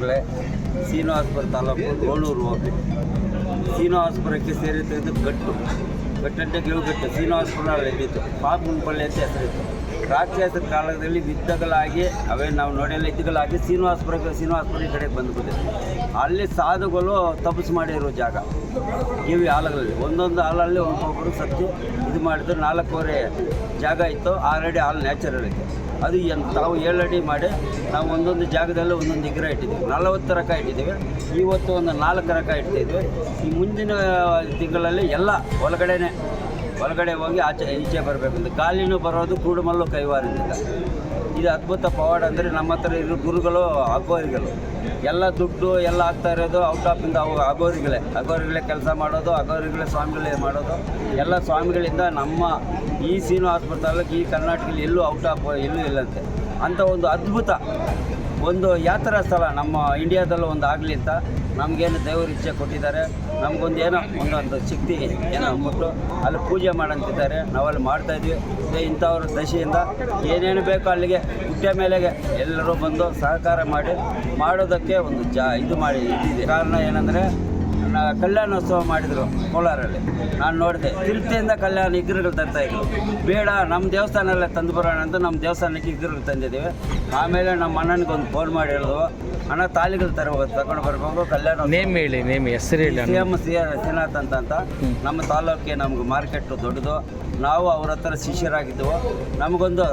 ವಿದ್ಯಾರ್ಥಿಗಳೇ ಶ್ರೀನಿವಾಸಪುರ ತಾಲೂಕು ಗೋಳೂರು ಹೋಗಿ ಶ್ರೀನಿವಾಸಪುರಕ್ಕೆ ಸೇರಿದ್ದು ಗಟ್ಟು. ಗಟ್ಟಂತೆ ಗಟ್ಟು. ಶ್ರೀನಿವಾಸಪುರ ಇದ್ದಿತ್ತು ಪಾಪುನಪಳ್ಳಿ ಅಂತ ಹೆಸರಿತ್ತು ರಾಕ್ಷಸರ ಕಾಲದಲ್ಲಿ ಯುದ್ಧಗಳಾಗಿ, ಅವೇ ನಾವು ನೋಡಿಲ್ಲ ಇದ್ದಗಳಾಗಿ ಶ್ರೀನಿವಾಸಪುರಕ್ಕೆ, ಶ್ರೀನಿವಾಸಪುರ ಈ ಕಡೆಗೆ ಬಂದುಬಿಟ್ಟಿದೆ. ಅಲ್ಲಿ ಸಾಧುಗಳು ತಪಸ್ಸು ಮಾಡಿರೋ ಜಾಗ. ಕಿವಿ ಹಾಲುಗಳಲ್ಲಿ. ಒಂದೊಂದು ಹಾಲಲ್ಲಿ ಒಬ್ಬೊಬ್ಬರು ಸತ್ತು ಇದು ಮಾಡಿದ್ರು ನಾಲ್ಕೂವರೆ ಜಾಗ ಇತ್ತು, ಆಲ್ರೆಡಿ ಆಲ್ ನ್ಯಾಚುರಲ್ ಇದೆ ಅದು ಏನು, ತಾವು ಏಳು ಮಾಡಿ ನಾವು ಒಂದೊಂದು ಜಾಗದಲ್ಲಿ ಒಂದೊಂದು ಇಗ್ರ ಇಟ್ಟಿದ್ದೀವಿ. ನಲವತ್ತು ರಕ ಇಟ್ಟಿದ್ದೀವಿ. ಇವತ್ತು ಒಂದು ನಾಲ್ಕು ರಕ ಇಟ್ಟಿದ್ವಿ ಈ ಮುಂದಿನ ತಿಂಗಳಲ್ಲಿ ಎಲ್ಲ ಒಳಗಡೆನೆ, ಒಳಗಡೆ ಹೋಗಿ ಆಚೆ, ಈಚೆ ಬರಬೇಕಂತ ಗಾಲಿನೂ ಬರೋದು ಕೂಡುಮಲ್ಲು ಕೈವಾರದಿಂದ. ಇದು ಅದ್ಭುತ ಪವಾಡ ಅಂದರೆ ನಮ್ಮ ಹತ್ರ ಇರೋ ಗುರುಗಳು ಅಗೋರಿಗಳು ಎಲ್ಲ ದುಡ್ಡು ಎಲ್ಲ ಆಗ್ತಾ ಇರೋದು ಔಟ್ ಆಫಿಂದ ಅವು ಅಗೋರಿಗಳೇ ಅಗೋರಿಗಳೇ ಕೆಲಸ ಮಾಡೋದು ಅಗೋರಿಗಳೇ ಸ್ವಾಮಿಗಳೇ ಮಾಡೋದು. ಎಲ್ಲ ಸ್ವಾಮಿಗಳಿಂದ ನಮ್ಮ ಈ ಸೀನು ತಾಲೂಕು ಈ ಕರ್ನಾಟಕದಲ್ಲಿ ಎಲ್ಲೂ ಔಟ್ ಆಫ್ ಎಲ್ಲೂ ಇಲ್ಲಂತೆ. ಅಂಥ ಒಂದು ಅದ್ಭುತ ಒಂದು ಯಾತ್ರಾ ಸ್ಥಳ ನಮ್ಮ ಇಂಡಿಯಾದಲ್ಲೂ ಒಂದು ಆಗಲಿ ಅಂತ ನಮಗೇನು ದೇವರು ಇಚ್ಛೆ ಕೊಟ್ಟಿದ್ದಾರೆ. ನಮಗೊಂದು ಏನೋ ಒಂದೊಂದು ಶಕ್ತಿ ಏನೋ ಕೊಟ್ಟು ಅಲ್ಲಿ ಪೂಜೆ ಮಾಡಂತಿದ್ದಾರೆ. ನಾವಲ್ಲಿ ಮಾಡ್ತಾಯಿದ್ವಿ ಇಂಥವ್ರ ದಶೆಯಿಂದ ಏನೇನು ಬೇಕೋ ಅಲ್ಲಿಗೆ ಹುಟ್ಟೆ ಮೇಲೆಗೆ ಎಲ್ಲರೂ ಬಂದು ಸಹಕಾರ ಮಾಡಿ ಮಾಡೋದಕ್ಕೆ ಒಂದು ಜಾ ಇದು ಮಾಡಿ ಕಾರಣ ಏನಂದರೆ ಕಲ್ಯಾಣೋತ್ಸವ ಮಾಡಿದರು ಕೋಲಾರಲ್ಲಿ. ನಾನು ನೋಡಿದೆ ತಿರುಪತಿಯಿಂದ ಕಲ್ಯಾಣ ಇಗ್ರುಗಳು ತರ್ತಾಯಿದ್ರು ಬೇಡ ನಮ್ಮ ದೇವಸ್ಥಾನಲ್ಲೇ ತಂದು ಬರೋಣ ಅಂತ ನಮ್ಮ ದೇವಸ್ಥಾನಕ್ಕೆ ವಿಗ್ರಹಗಳು ತಂದಿದ್ದೀವಿ. ಆಮೇಲೆ ನಮ್ಮ ಅಣ್ಣನಿಗೆ ಒಂದು ಫೋನ್ ಮಾಡಿ ಹೇಳಿದ್ವು ಅಣ್ಣ ತಾಲಿಗಳು ತರಬೇಕು ತಗೊಂಡು ಬರ್ಬೇಕು ಕಲ್ಯಾಣ ನೇಮ್ ಹೇಳಿ ನೇಮ್ ಹೆಸರು ಹೇಳಿ ಸಿ ಎಂ ಸಿ ಶ್ರೀನಾಥ್ ಅಂತ ಅಂತ. ನಮ್ಮ ತಾಲೂಕಿಗೆ ನಮ್ಗೆ ಮಾರ್ಕೆಟ್ ದೊಡ್ಡದು. ನಾವು ಅವ್ರ ಹತ್ರ ಶಿಷ್ಯರಾಗಿದ್ದೆವು. ನಮಗೊಂದು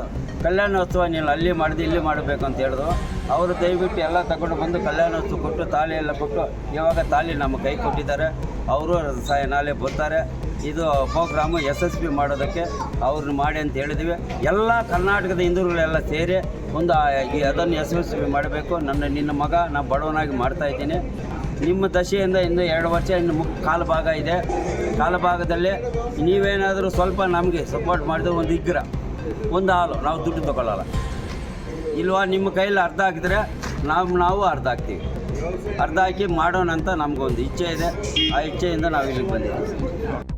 ಕಲ್ಯಾಣೋತ್ಸವ ನೀನು ಅಲ್ಲಿ ಮಾಡಿದೆ, ಇಲ್ಲಿ ಮಾಡಬೇಕು ಅಂತ ಹೇಳಿದ್ರು. ಅವರು ದಯವಿಟ್ಟು ಎಲ್ಲ ತಗೊಂಡು ಬಂದು ಕಲ್ಯಾಣೋತ್ಸವ ಕೊಟ್ಟು ತಾಳಿ ಎಲ್ಲ ಕೊಟ್ಟು, ಇವಾಗ ತಾಳಿ ನಮ್ಮ ಕೈ ಕೊಟ್ಟಿದ್ದಾರೆ. ಅವರು ಸಹ ನಾಳೆ ಬರ್ತಾರೆ. ಇದು ಪ್ರೋಗ್ರಾಮು ಯಶಸ್ವಿ ಮಾಡೋದಕ್ಕೆ ಅವ್ರನ್ನ ಮಾಡಿ ಅಂತ ಹೇಳಿದ್ವಿ. ಎಲ್ಲ ಕರ್ನಾಟಕದ ಹಿಂದೂಗಳೆಲ್ಲ ಸೇರಿ ಒಂದು ಈ ಅದನ್ನು ಯಶಸ್ವಿ ಮಾಡಬೇಕು. ನನ್ನ, ನಿನ್ನ ಮಗ, ನಾನು ಬಡವನಾಗಿ ಮಾಡ್ತಾ ಇದ್ದೀನಿ. ನಿಮ್ಮ ದಶೆಯಿಂದ ಇನ್ನು ಎರಡು ವರ್ಷ, ಇನ್ನು ಮುಕ್ ಕಾಲು ಭಾಗ ಇದೆ. ಕಾಲು ಭಾಗದಲ್ಲಿ ನೀವೇನಾದರೂ ಸ್ವಲ್ಪ ನಮಗೆ ಸಪೋರ್ಟ್ ಮಾಡಿದ್ರೆ ಒಂದು ಇಗ್ರ ಒಂದು ಹಾಲು, ನಾವು ದುಡ್ಡು ತಗೊಳ್ಳಲ್ಲ ಇಲ್ವಾ, ನಿಮ್ಮ ಕೈಯಲ್ಲಿ ಅರ್ಧ ಹಾಕಿದ್ರೆ ನಾವು ನಾವು ಅರ್ಧ ಹಾಕ್ತೀವಿ. ಅರ್ಧ ಹಾಕಿ ಮಾಡೋಣ ಅಂತ ನಮಗೊಂದು ಇಚ್ಛೆ ಇದೆ. ಆ ಇಚ್ಛೆಯಿಂದ ನಾವು ಇಲ್ಲಿಗೆ ಬಂದಿದ್ದೀವಿ.